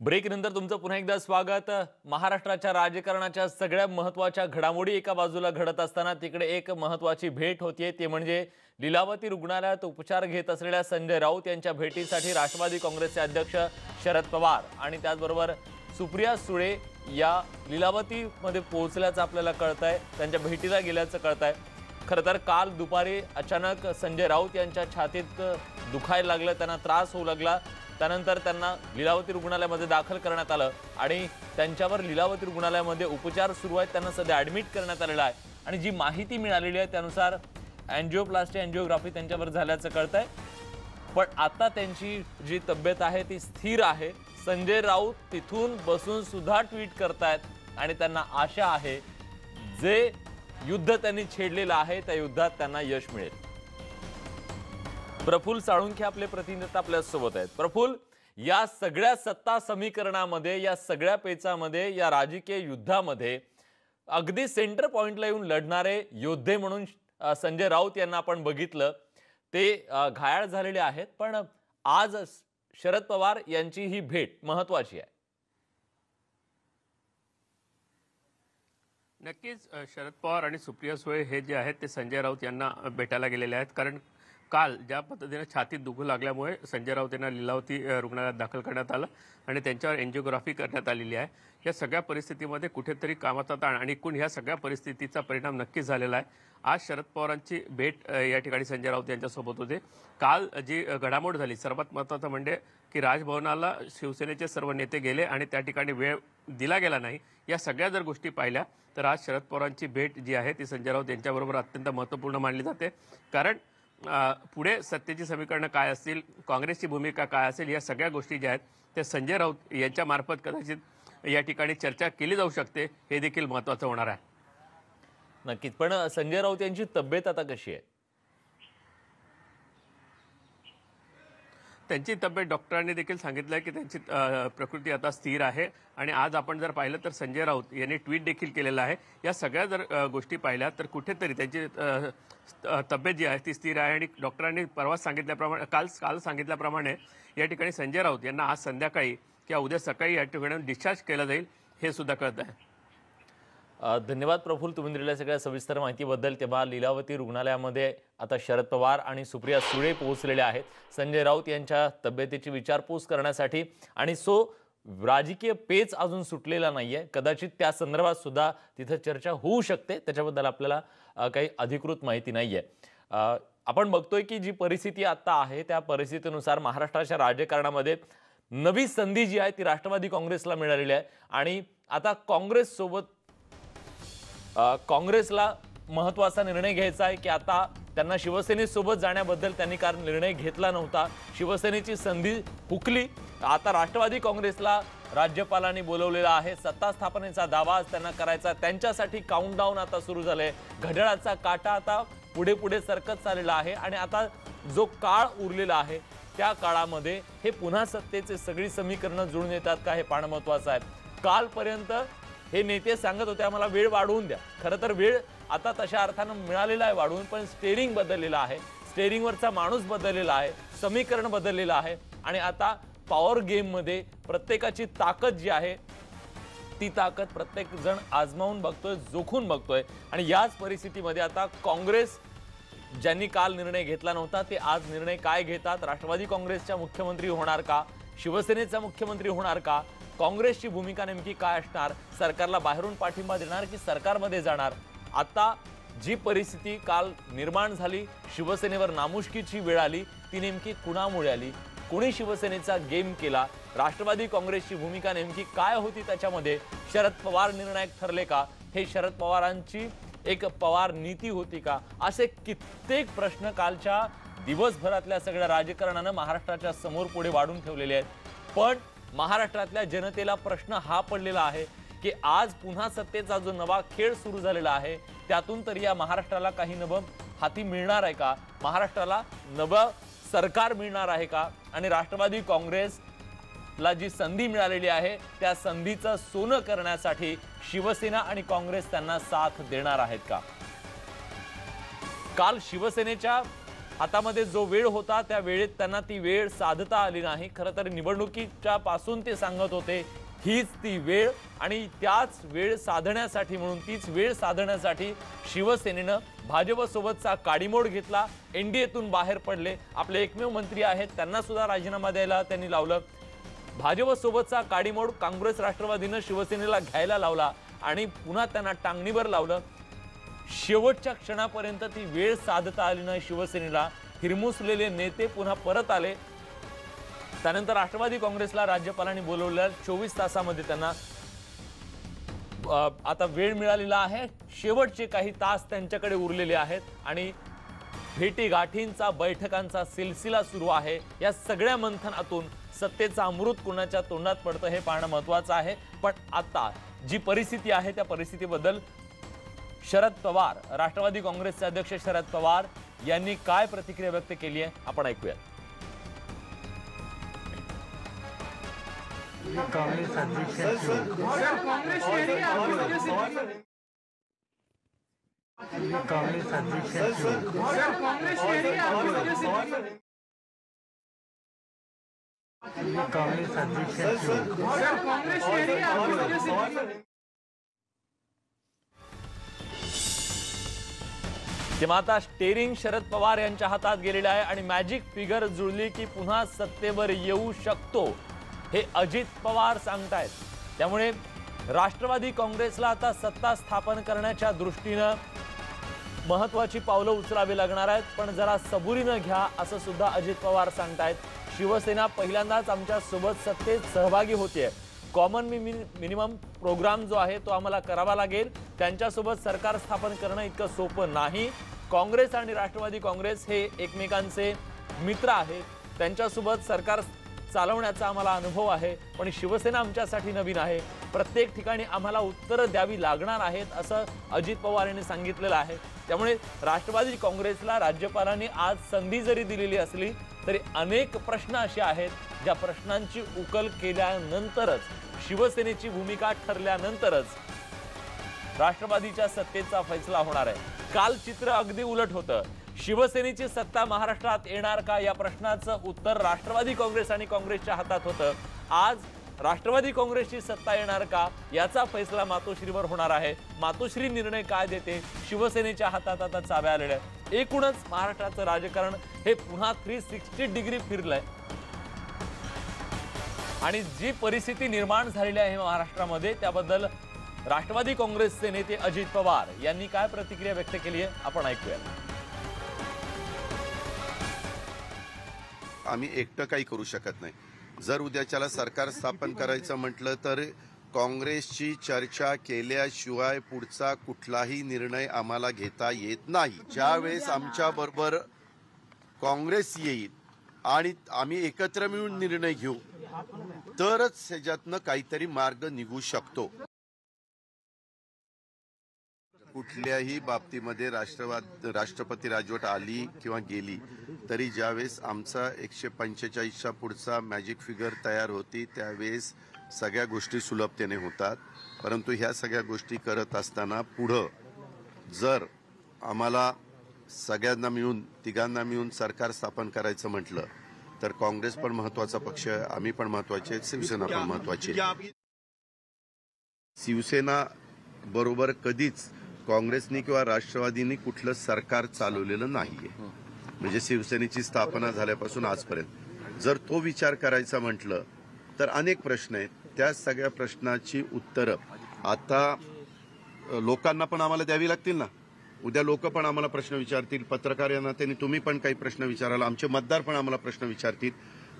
ब्रेकनंतर तुमचं पुन्हा एकदा स्वागत. महाराष्ट्राच्या राजकारणाच्या सगळ्या महत्त्वाच्या घडामोडी एका बाजूला घडत असताना तिकडे एक महत्वाची भेट होतीये. ते म्हणजे लिलावती रुग्णालयात उपचार घेत असलेल्या संजय राऊत यांच्या भेटीसाठी राष्ट्रवादी काँग्रेसचे अध्यक्ष शरद पवार आणि त्याचबरोबर सुप्रिया सुळे या लिलावतीमध्ये पोहोचल्याचं आपल्याला कळत आहे त्यांच्या भेटीला गेल्याचं कळत आहे खरं तर काल दुपारी अचानक संजय राऊत यांच्या छातीत दुखायला लागलं त्यांना त्रास होऊ लागला. त्यानंतर त्यांना लिलावती रुग्णालयामध्ये दाखल करण्यात आलं आणि त्यांच्यावर लिलावती रुग्णालयामध्ये उपचार सुरू आहेत. त्यांना सध्या ॲडमिट करण्यात आलेलं आहे. आणि जी माहिती मिळालेली आहे त्यानुसार अँजिओप्लास्टी अँजिओग्राफी त्यांच्यावर झाल्याचं कळत आहे पण आता त्यांची जी तब्येत आहे ती स्थिर आहे. संजय राऊत तिथून बसून सुद्धा ट्विट करतायत आणि त्यांना आशा आहे जे युद्ध त्यांनी छेडलेलं आहे त्या युद्धात त्यांना यश मिळेल. प्रफुल साळुंखे आपले प्रतिनिधी आपल्यासोबत आहेत. प्रफुल या सगळ्या सत्ता समीकरणामध्ये या सगळ्या पेचामध्ये या राजकीय युद्धामध्ये अगदी सेंटर पॉइंटला येऊन लढणारे योद्धे म्हणून संजय राऊत यांना आपण बघितलं. ते घायाळ झालेले आहेत पण आज शरद पवार यांची ही भेट महत्वाची आहे. नक्कीच शरद पवार आणि सुप्रिया सुळे हे जे आहेत ते संजय राऊत यांना भेटायला गेलेले आहेत. कारण काल ज्या पद्धतीने छातीत दुखू लागल्यामुळे संजय राऊत यांना लिलावती रुग्णालयात दाखल करण्यात आलं आणि त्यांच्यावर एन्जिओग्राफी करण्यात आलेली आहे. या सगळ्या परिस्थितीमध्ये कुठेतरी कामाचा ताण आणि एकूण ह्या सगळ्या परिस्थितीचा परिणाम नक्कीच झालेला आहे. आज शरद पवारांची भेट या ठिकाणी संजय राऊत यांच्यासोबत होते. काल जी घडामोड झाली सर्वात महत्त्वाचं म्हणजे की राजभवनाला शिवसेनेचे सर्व नेते गेले आणि त्या ठिकाणी वेळ दिला गेला नाही या सगळ्या जर गोष्टी पाहिल्या तर आज शरद पवारांची भेट जी आहे ती संजय राऊत यांच्याबरोबर अत्यंत महत्त्वपूर्ण मानली जाते. कारण पुढे सत्तेची समीकरणं काय असतील काँग्रेसची भूमिका काय असेल या सगळ्या गोष्टी ज्या आहेत त्या संजय राऊत यांच्यामार्फत कदाचित या ठिकाणी चर्चा केली जाऊ शकते. हे देखील महत्त्वाचं होणार आहे. नक्कीच. पण संजय राऊत यांची तब्येत आता कशी आहे? त्यांची तब्येत डॉक्टरांनी देखील सांगितलं आहे की त्यांची प्रकृती आता स्थिर आहे. आणि आज आपण जर पाहिलं तर संजय राऊत यांनी ट्विट देखील केलेलं आहे. या सगळ्या जर गोष्टी पाहिल्या तर कुठेतरी त्यांची तब्येत जी आहे ती स्थिर आहे. आणि डॉक्टरांनी परवा सांगितल्याप्रमाणे काल काल सांगितल्याप्रमाणे या ठिकाणी संजय राऊत यांना आज संध्याकाळी किंवा उद्या सकाळी या ठिकाणी डिस्चार्ज केलं जाईल हे सुद्धा कळत आहे धन्यवाद प्रफुल तुम्ही दिलेल्या सगळ्या सविस्तर माहितीबद्दल. तेव्हा लीलावती रुग्णालयामध्ये आता शरद पवार आणि सुप्रिया सुळे पोहोचलेले आहेत. संजय राऊत यांच्या तब्येतीची विचारपूस करण्यासाठी. आणि सो राजकीय पेच अजून सुटलेला नाही आहे कदाचित त्या संदर्भात सुद्धा तिथं चर्चा होऊ शकते. त्याच्याबद्दल आपल्याला काही अधिकृत माहिती नाही आहे आपण बघतोय की जी परिस्थिती आत्ता आहे त्या परिस्थितीनुसार महाराष्ट्राच्या राजकारणामध्ये नवी संधी जी आहे ती राष्ट्रवादी काँग्रेसला मिळालेली आहे. आणि आता काँग्रेससोबत काँग्रेसला महत्त्वाचा निर्णय घ्यायचा आहे की आता त्यांना शिवसेनेसोबत जाण्याबद्दल त्यांनी कारण निर्णय घेतला नव्हता. शिवसेनेची संधी हुकली. आता राष्ट्रवादी काँग्रेसला राज्यपालांनी बोलवलेला आहे. सत्ता स्थापनेचा दावा आज त्यांना करायचा त्यांच्यासाठी काउंटडाऊन आता सुरू झाले घड्याळाचा काटा आता पुढे पुढे सरकत चाललेला आहे आणि आता जो काळ उरलेला आहे त्या काळामध्ये हे पुन्हा सत्तेचे सगळी समीकरणं जुळून येतात का हे पाहणं महत्वाचं आहे. कालपर्यंत हे नेते सांगत होते आम्हाला वेळ वाढवून द्या. खरं तर वेळ आता तशा अर्थानं मिळालेला आहे वाढवून पण स्टेरिंग बदललेलं आहे. स्टेरिंगवरचा माणूस बदललेला आहे समीकरण बदललेलं आहे. आणि आता पॉवर गेममध्ये प्रत्येकाची ताकद जी आहे ती ताकद प्रत्येक जण आजमावून बघतोय जोखून बघतोय. आणि याच परिस्थितीमध्ये आता काँग्रेस ज्यांनी काल निर्णय घेतला नव्हता ते आज निर्णय काय घेतात? राष्ट्रवादी काँग्रेसच्या मुख्यमंत्री होणार का? शिवसेनेचा मुख्यमंत्री होणार का? काँग्रेसची भूमिका नेमकी काय असणार? सरकारला बाहेरून पाठिंबा देणार की सरकारमध्ये जाणार? आता जी परिस्थिती काल निर्माण झाली शिवसेनेवर नामुष्कीची वेळ आली ती नेमकी कुणामुळे आली? कुणी शिवसेनेचा गेम केला? राष्ट्रवादी काँग्रेसची भूमिका नेमकी काय होती त्याच्यामध्ये? शरद पवार निर्णायक ठरले का? हे शरद पवारांची एक पवार नीती होती का? असे कित्येक प्रश्न कालच्या दिवसभरातल्या सगळ्या राजकारणानं महाराष्ट्राच्या समोर पुढे वाढून ठेवलेले आहेत. पण महाराष्ट्रातल्या जनतेला प्रश्न हा पडलेला आहे की आज पुन्हा सत्तेचा जो नवा खेळ सुरू झालेला आहे त्यातून तरी या महाराष्ट्राला काही नवं हाती मिळणार आहे का? महाराष्ट्राला नवं सरकार मिळणार आहे का? आणि राष्ट्रवादी काँग्रेस ला जी संधी मिळालेली आहे त्या संधीचं सोनं करण्यासाठी शिवसेना आणि काँग्रेस त्यांना साथ देणार आहेत का? काल शिवसेनेच्या हातामध्ये जो वेळ होता त्या वेळेत त्यांना ती वेळ साधता आली नाही. खरं तर निवडणुकीच्या पासून ते सांगत होते हीच ती वेळ आणि त्याच वेळ साधण्यासाठी म्हणून तीच वेळ साधण्यासाठी शिवसेनेनं भाजपसोबतचा काडीमोड घेतला एन डी एतून बाहेर पडले. आपले एकमेव मंत्री आहेत त्यांना सुद्धा राजीनामा द्यायला त्यांनी लावलं. भाजपसोबतचा काडीमोड काँग्रेस राष्ट्रवादीनं शिवसेनेला घ्यायला लावला आणि पुन्हा त्यांना टांगणीवर लावलं. शेवटच्या क्षणापर्यंत ती वेळ साधता आली नाही शिवसेनेला. हिरमुसलेले नेते पुन्हा परत आले. त्यानंतर राष्ट्रवादी काँग्रेसला राज्यपालांनी बोलवल्या चोवीस तासामध्ये त्यांना आता वेळ मिळालेला आहे. शेवटचे काही तास त्यांच्याकडे उरलेले आहेत आणि भेटी गाठींचा बैठकांचा सिलसिला सुरू आहे. या सगळ्या मंथनातून सत्तेचा अमृत कुणाच्या तोंडात पडतं हे पाहणं महत्वाचं आहे. पण आता जी परिस्थिती आहे त्या परिस्थितीबद्दल शरद पवार राष्ट्रवादी काँग्रेसचे अध्यक्ष शरद पवार यांनी काय प्रतिक्रिया व्यक्त केली आहे? आपण ऐकूयात. काँग्रेस अध्यक्ष काँग्रेस अध्यक्षांची काँग्रेस किंवा आता स्टेरिंग शरद पवार यांच्या हातात गेलेलं आहे आणि मॅजिक फिगर जुळली की पुन्हा सत्तेवर येऊ शकतो. हे अजित पवार सांगतायत. त्यामुळे राष्ट्रवादी काँग्रेसला आता सत्ता स्थापन करण्याच्या दृष्टीनं महत्वाची पावलं उचलावी लागणार आहेत. पण जरा सबुरीनं घ्या असं सुद्धा अजित पवार सांगतायत. शिवसेना पहिल्यांदाच आमच्यासोबत सत्तेत सहभागी होते कॉमन मिनिमम प्रोग्राम जो आहे तो आम्हाला करावा लागेल. त्यांच्यासोबत सरकार स्थापन करणं इतकं सोपं नाही. काँग्रेस आणि राष्ट्रवादी काँग्रेस हे एकमेकांचे मित्र आहेत. त्यांच्यासोबत सरकार चालवण्याचा आम्हाला अनुभव आहे. पण शिवसेना आमच्यासाठी नवीन आहे. प्रत्येक ठिकाणी आम्हाला उत्तरं द्यावी लागणार आहेत असं अजित पवार यांनी सांगितलेलं आहे. त्यामुळे राष्ट्रवादी काँग्रेसला राज्यपालांनी आज संधी जरी दिलेली असली तरी अनेक प्रश्न असे आहेत. ज्या प्रश्नांची उकल केल्यानंतरच शिवसेनेची भूमिका ठरल्यानंतरच राष्ट्रवादीच्या सत्तेचा फैसला होणार आहे. काल चित्र अगदी उलट होतं. शिवसेनेची सत्ता महाराष्ट्रात येणार का? या प्रश्नाचं उत्तर राष्ट्रवादी काँग्रेस आणि काँग्रेसच्या हातात होतं. आज राष्ट्रवादी काँग्रेसची सत्ता येणार का? याचा फैसला मातोश्रीवर होणार आहे. मातोश्री निर्णय काय देते? शिवसेनेच्या हातात आता चाव्या आलेल्या एकूणच महाराष्ट्राचं राजकारण हे पुन्हा थ्री सिक्स्टी डिग्री फिरलंय. आणि जी परिस्थिती निर्माण झालेली आहे महाराष्ट्रामध्ये त्याबद्दल राष्ट्रवादी काँग्रेसचे नेते अजित पवार यांनी काय प्रतिक्रिया व्यक्त केली आहे आपण ऐकूया आम्ही एकटं काही करू शकत नाही. जर उद्याच्याला सरकार स्थापन करायचं म्हटलं तर काँग्रेसची चर्चा केल्याशिवाय पुढचा कुठलाही निर्णय आम्हाला घेता येत नाही. ज्यावेळेस आमच्या बरोबर काँग्रेस येईल आणि आम्ही एकत्र मिळून निर्णय घेऊ. तरच ह्याच्यातनं काहीतरी मार्ग निघू शकतो. कुठल्याही बाबतीमध्ये राष्ट्रवाद राष्ट्रपती राजवट आली किंवा गेली तरी ज्यावेळेस आमचा एकशे पंचेचाळीसच्या पुढचा मॅजिक फिगर तयार होती त्यावेळेस सगळ्या गोष्टी सुलभतेने होतात. परंतु ह्या सगळ्या गोष्टी करत असताना पुढं जर आम्हाला सगळ्यांना मिळून तिघांना मिळून सरकार स्थापन करायचं म्हटलं तर काँग्रेस पण महत्त्वाचा पक्ष आम्ही पण महत्त्वाचे शिवसेना पण महत्वाची शिवसेना बरोबर कधीच काँग्रेसनी किंवा राष्ट्रवादीनी कुठलं सरकार चालवलेलं नाहीये. म्हणजे शिवसेनेची स्थापना झाल्यापासून आजपर्यंत. जर तो विचार करायचा म्हटलं तर अनेक प्रश्न आहेत. त्या सगळ्या प्रश्नाची उत्तरं आता लोकांना पण आम्हाला द्यावी लागतील ना? उद्या लोक पण आम्हाला प्रश्न विचारतील पत्रकार या नात्याने तुम्ही पण काही प्रश्न विचाराल आमचे मतदार पण आम्हाला प्रश्न विचारतील.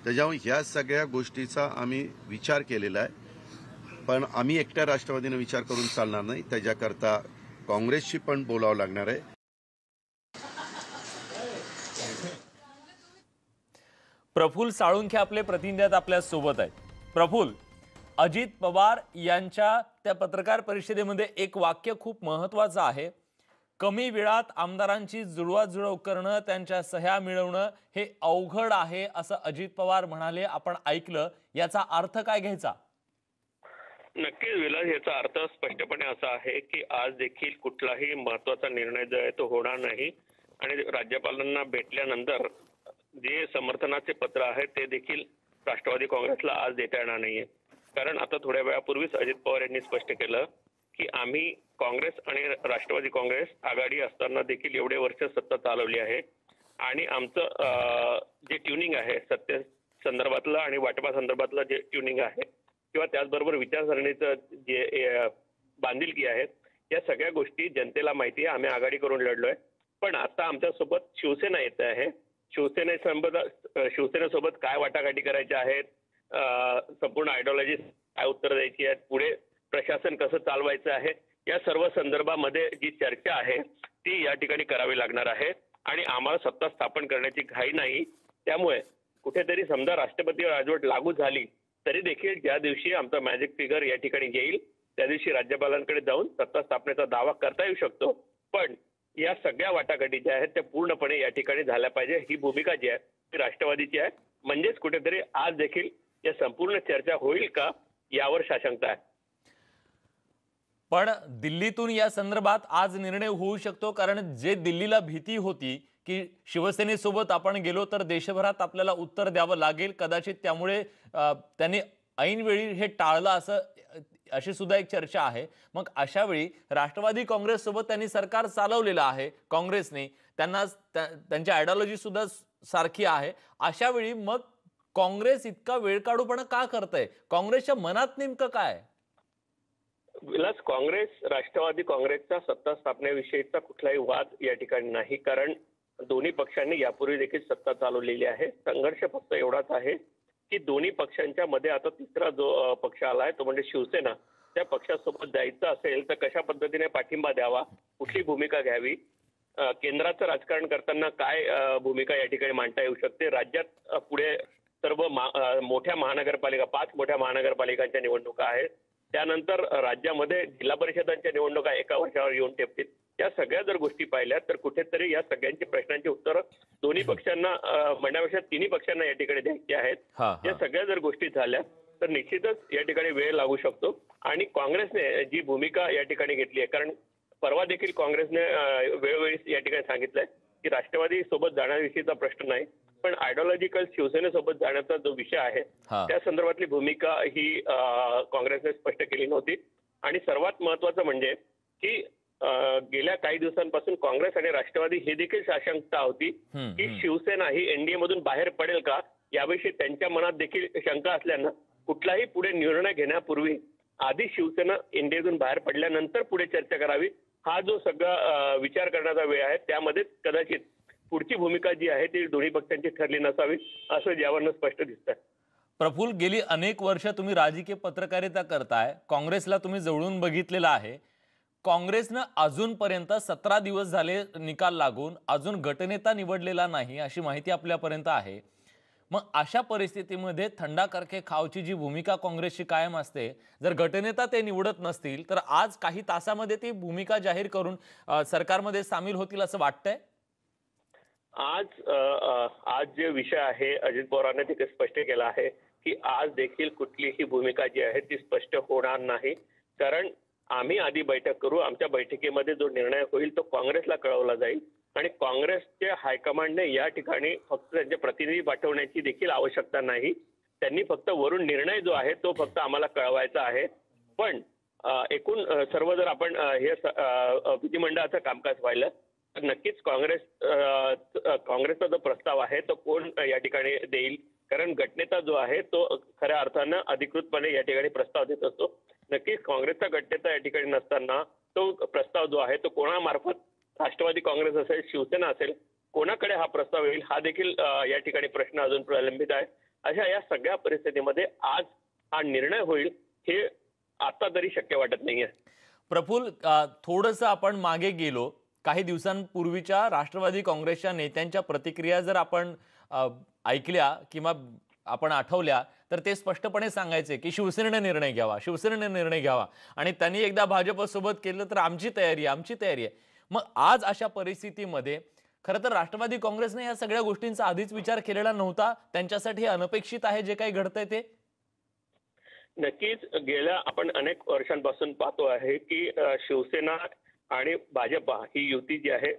त्याच्यामुळे ह्या सगळ्या गोष्टीचा आम्ही विचार केलेला आहे. पण आम्ही एकट्या राष्ट्रवादीने विचार करून चालणार नाही त्याच्याकरता काँग्रेसशी पण बोलावं लागणार आहे. प्रफुल साळुंखे आपले प्रतिनिधी आपल्यासोबत आहेत. प्रफुल अजित पवार यांच्या त्या पत्रकार परिषदेमध्ये एक वाक्य खूप महत्वाचं आहे. कमी वेळात आमदारांची जुळवाजुळव करणं त्यांच्या सह्या मिळवणं हे अवघड आहे असं अजित पवार म्हणाले. आपण ऐकलं. याचा अर्थ काय घ्यायचा? नक्कीच विलास याचा अर्थ स्पष्टपणे असा आहे की आज देखील कुठलाही महत्त्वाचा निर्णय जो आहे तो होणार नाही. आणि राज्यपालांना भेटल्यानंतर जे समर्थनाचे पत्र आहे ते देखील राष्ट्रवादी काँग्रेसला आज देता येणार नाहीये. कारण आता थोड्या वेळापूर्वीच अजित पवार यांनी स्पष्ट केलं की आम्ही काँग्रेस आणि राष्ट्रवादी काँग्रेस आघाडी असताना देखील एवढे वर्ष सत्ता चालवली आहे. आणि आमचं जे ट्युनिंग आहे सत्य संदर्भातलं आणि वाटपा संदर्भातलं जे ट्युनिंग आहे किंवा त्याचबरोबर विचारसरणीचं जे बांधिलकी आहे या सगळ्या गोष्टी जनतेला माहिती आहे. आम्ही आघाडी करून लढलोय. पण आता आमच्यासोबत शिवसेना येत आहे. शिवसेनेसोबत शिवसेनेसोबत काय वाटाघाटी करायच्या आहेत? संपूर्ण आयडिओलॉजी काय उत्तर द्यायची आहेत? पुढे प्रशासन कसं चालवायचं आहे या सर्व संदर्भामध्ये जी चर्चा आहे ती या ठिकाणी करावी लागणार आहे. आणि आम्हाला सत्ता स्थापन करण्याची घाई नाही. त्यामुळे कुठेतरी समजा राष्ट्रपती राजवट लागू झाली तरी देखील ज्या दिवशी आमचा मॅजिक फिगर या ठिकाणी येईल त्या दिवशी राज्यपालांकडे जाऊन सत्ता स्थापनेचा दावा करता येऊ शकतो. पण या सगळ्या वाटाघाटी ज्या आहेत त्या पूर्णपणे या ठिकाणी झाल्या पाहिजे. ही भूमिका जी आहे ती राष्ट्रवादीची आहे. म्हणजेच कुठेतरी आज देखील या संपूर्ण चर्चा होईल का यावर साशंकता आहे. पण दिल्लीतून या संदर्भात आज निर्णय होऊ शकतो कारण जे दिल्लीला भीती होती की शिवसेनेसोबत आपण गेलो तर देशभरात आपल्याला उत्तर द्यावं लागेल. कदाचित त्यामुळे त्यांनी ऐनवेळी हे टाळलं असं अशी सुद्धा एक चर्चा आहे. मग अशा वेळी राष्ट्रवादी काँग्रेससोबत त्यांनी सरकार चालवलेलं आहे काँग्रेसने. त्यांना त्यांची आयडिओलॉजी सुद्धा सारखी आहे. अशा वेळी मग काँग्रेस इतका वेळकाढूपणा का करतंय? काँग्रेसच्या मनात नेमकं काय? विलास काँग्रेस राष्ट्रवादी काँग्रेसचा सत्ता स्थापनेविषयीचा कुठलाही वाद या ठिकाणी नाही. कारण दोन्ही पक्षांनी यापूर्वी देखील सत्ता चालवलेली आहे. संघर्ष फक्त एवढाच आहे की दोन्ही पक्षांच्या मध्ये आता तिसरा जो पक्ष आला आहे तो म्हणजे शिवसेना. त्या पक्षासोबत जायचं असेल तर कशा पद्धतीने पाठिंबा द्यावा? कुठली भूमिका घ्यावी? केंद्राचं राजकारण करताना काय भूमिका या ठिकाणी मांडता येऊ शकते? राज्यात पुढे सर्व मोठ्या महानगरपालिका पाच मोठ्या महानगरपालिकांच्या निवडणुका आहेत. त्यानंतर राज्यामध्ये जिल्हा परिषदांच्या निवडणुका एका वर्षावर येऊन ठेपतील. या सगळ्या जर गोष्टी पाहिल्या तर कुठेतरी या सगळ्यांची प्रश्नांची उत्तरं दोन्ही पक्षांना म्हणण्यापेक्षा तिन्ही पक्षांना या ठिकाणी द्यायची आहेत. या सगळ्या जर गोष्टी झाल्या तर निश्चितच या ठिकाणी वेळ लागू शकतो. आणि काँग्रेसने जी भूमिका या ठिकाणी घेतली आहे कारण परवा देखील काँग्रेसने वेळोवेळी या ठिकाणी सांगितलंय की राष्ट्रवादी सोबत जाण्याविषयीचा प्रश्न नाही. पण आयडिओलॉजिकल शिवसेनेसोबत जाण्याचा जो विषय आहे त्या संदर्भातली भूमिका ही काँग्रेसने स्पष्ट केली नव्हती. आणि सर्वात महत्वाचं म्हणजे की गेल्या काही दिवसांपासून काँग्रेस आणि राष्ट्रवादी हे देखील साशंकता होती की. शिवसेना ही एनडीए मधून बाहेर पडेल का? याविषयी त्यांच्या मनात देखील शंका असल्यानं कुठलाही पुढे निर्णय घेण्यापूर्वी आधी शिवसेना एनडीएतून बाहेर पडल्यानंतर पुढे चर्चा करावी. हा जो सगळा विचार करण्याचा वेळ आहे त्यामध्ये कदाचित पुढची भूमिका जी आहे ती दोन्ही पक्षांची ठरली नसावी असं यावरनं स्पष्ट दिसतंय. प्रफुल्ल गेली अनेक वर्ष तुम्ही राजकीय पत्रकारिता करताय. काँग्रेसला तुम्ही जवळून बघितलेलं आहे. काँग्रेसनं अजूनपर्यंत सतरा दिवस झाले निकाल लागून अजून गटनेता निवडलेला नाही अशी माहिती आपल्यापर्यंत आहे. मग अशा परिस्थितीमध्ये थंडा खावची जी भूमिका काँग्रेसची कायम असते जर गटनेता ते निवडत नसतील तर आज काही तासामध्ये ती भूमिका जाहीर करून सरकारमध्ये सामील होतील असं वाटतंय? आज आज जे विषय आहे अजित पवारांनी तिथे स्पष्ट केला आहे की आज देखील कुठलीही भूमिका जी आहे ती स्पष्ट होणार नाही. कारण आम्ही आधी बैठक करू आमच्या बैठकीमध्ये जो निर्णय होईल तो काँग्रेसला कळवला जाईल. आणि काँग्रेसच्या हायकमांडने या ठिकाणी फक्त त्यांचे प्रतिनिधी पाठवण्याची देखील आवश्यकता नाही. त्यांनी फक्त वरून निर्णय जो आहे तो फक्त आम्हाला कळवायचा आहे. पण एकूण सर्व जर आपण हे विधिमंडळाचं कामकाज पाहिलं नक्कीच काँग्रेस काँग्रेसचा जो प्रस्ताव आहे तो कोण या ठिकाणी देईल? कारण गटनेता जो आहे तो खऱ्या अर्थानं अधिकृतपणे या ठिकाणी प्रस्ताव देत असतो. नक्कीच काँग्रेसचा गटनेता या ठिकाणी नसताना तो प्रस्ताव जो आहे तो कोणामार्फत राष्ट्रवादी काँग्रेस असेल शिवसेना असेल कोणाकडे हा प्रस्ताव येईल हा देखील या ठिकाणी प्रश्न अजून प्रलंबित आहे. अशा या सगळ्या परिस्थितीमध्ये आज हा निर्णय होईल हे आता तरी शक्य वाटत नाहीये. प्रफुल थोडस आपण मागे गेलो काही दिवसांपूर्वीच्या राष्ट्रवादी काँग्रेसच्या नेत्यांच्या प्रतिक्रिया जर आपण ऐकल्या किंवा आपण आठवल्या तर ते स्पष्टपणे सांगायचे की शिवसेनेने निर्णय घ्यावा शिवसेनेने निर्णय घ्यावा. आणि त्यांनी एकदा भाजपसोबत केलं तर आमची तयारी आहे आमची तयारी आहे. मग आज अशा परिस्थितीमध्ये खरं तर राष्ट्रवादी काँग्रेसने या सगळ्या गोष्टींचा आधीच विचार केलेला नव्हता. त्यांच्यासाठी अनपेक्षित आहे जे काही घडतंय ते? नक्कीच. गेल्या आपण अनेक वर्षांपासून पाहतो आहे की शिवसेना आणि भाजपा ही युती जी आहे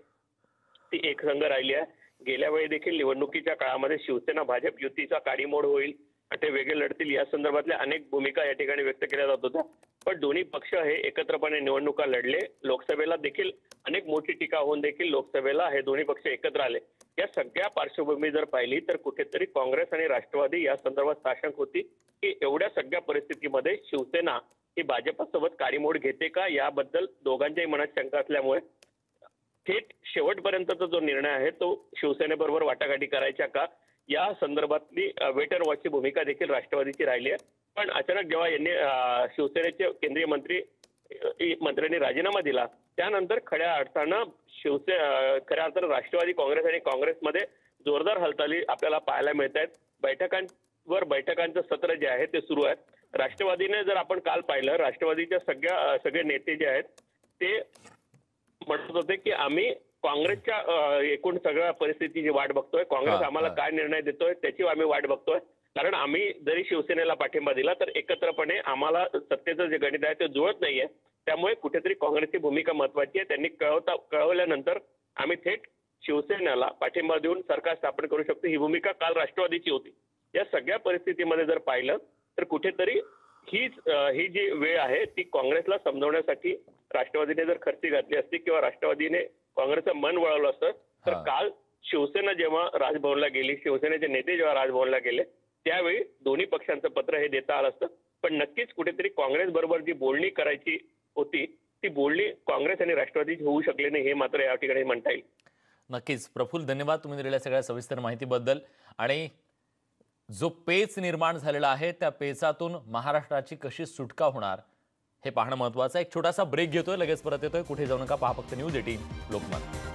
ती एकसंघ राहिली आहे. गेल्या वेळी देखील निवडणुकीच्या काळामध्ये शिवसेना भाजप युतीचा काडीमोड होईल आणि ते वेगळे लढतील या संदर्भातल्या अनेक भूमिका या ठिकाणी व्यक्त केल्या जात होत्या. पण दोन्ही पक्ष हे एकत्रपणे निवडणुका लढले. लोकसभेला देखील अनेक मोठी टीका होऊन देखील लोकसभेला हे दोन्ही पक्ष एकत्र आले. या सगळ्या पार्श्वभूमी जर पाहिली तर कुठेतरी काँग्रेस आणि राष्ट्रवादी या संदर्भात साशंक होती की एवढ्या सगळ्या परिस्थितीमध्ये शिवसेना ही भाजपसोबत काडीमोड घेते का? याबद्दल दोघांच्याही मनात शंका असल्यामुळे थेट शेवटपर्यंतचा जो निर्णय आहे तो शिवसेनेबरोबर वाटाघाटी करायच्या का? या संदर्भातली वेट अँड वॉचची भूमिका देखील राष्ट्रवादीची राहिली आहे. पण अचानक जेव्हा यांनी शिवसेनेचे केंद्रीय मंत्री मंत्र्यांनी राजीनामा दिला त्यानंतर खऱ्या अर्थानं शिवसे खऱ्या अर्थानं राष्ट्रवादी काँग्रेस आणि काँग्रेसमध्ये जोरदार हालचाली आपल्याला पाहायला मिळत आहेत बैठकांवर बैठकांचं सत्र जे आहे ते सुरू आहे. राष्ट्रवादीने जर आपण काल पाहिलं राष्ट्रवादीच्या सगळ्या सगळे नेते जे आहेत ते म्हणत होते की आम्ही काँग्रेसच्या एकूण सगळ्या परिस्थितीची वाट बघतोय. काँग्रेस आम्हाला. काय निर्णय देतोय त्याची आम्ही वाट बघतोय. कारण आम्ही जरी शिवसेनेला पाठिंबा दिला तर एकत्रपणे आम्हाला सत्तेचं जे गणित आहे ते जुळत नाहीये. त्यामुळे कुठेतरी काँग्रेसची भूमिका महत्वाची आहे. त्यांनी कळवता कळवल्यानंतर आम्ही थेट शिवसेनेला पाठिंबा देऊन सरकार स्थापन करू शकतो. ही भूमिका काल राष्ट्रवादीची होती. या सगळ्या परिस्थितीमध्ये जर पाहिलं तर कुठेतरी हीच ही जी वेळ आहे ती काँग्रेसला समजवण्यासाठी राष्ट्रवादीने जर खर्ची घातली असती किंवा राष्ट्रवादीने काँग्रेसचं मन वळवलं असतं तर. काल शिवसेना जेव्हा राजभवनला गेली शिवसेनेचे नेते जेव्हा राजभवनला गेले त्यावेळी दोन्ही पक्षांचं पत्र हे देता आलं असतं. पण नक्कीच कुठेतरी काँग्रेस बरोबर जी बोलणी करायची होती ती बोलणी काँग्रेस आणि राष्ट्रवादीची होऊ शकली नाही हे मात्र या ठिकाणी म्हणता येईल. नक्कीच. प्रफुल्ल धन्यवाद तुम्ही दिलेल्या सगळ्या सविस्तर माहितीबद्दल. आणि जो पेच निर्माण झालेला आहे त्या पेचातून महाराष्ट्राची कशी सुटका होणार हे पाहणं महत्वाचं आहे. एक छोटासा ब्रेक घेतोय लगेच परत येतोय. कुठे जाऊ नका पहा फक्त न्यूज एटीन लोकमत.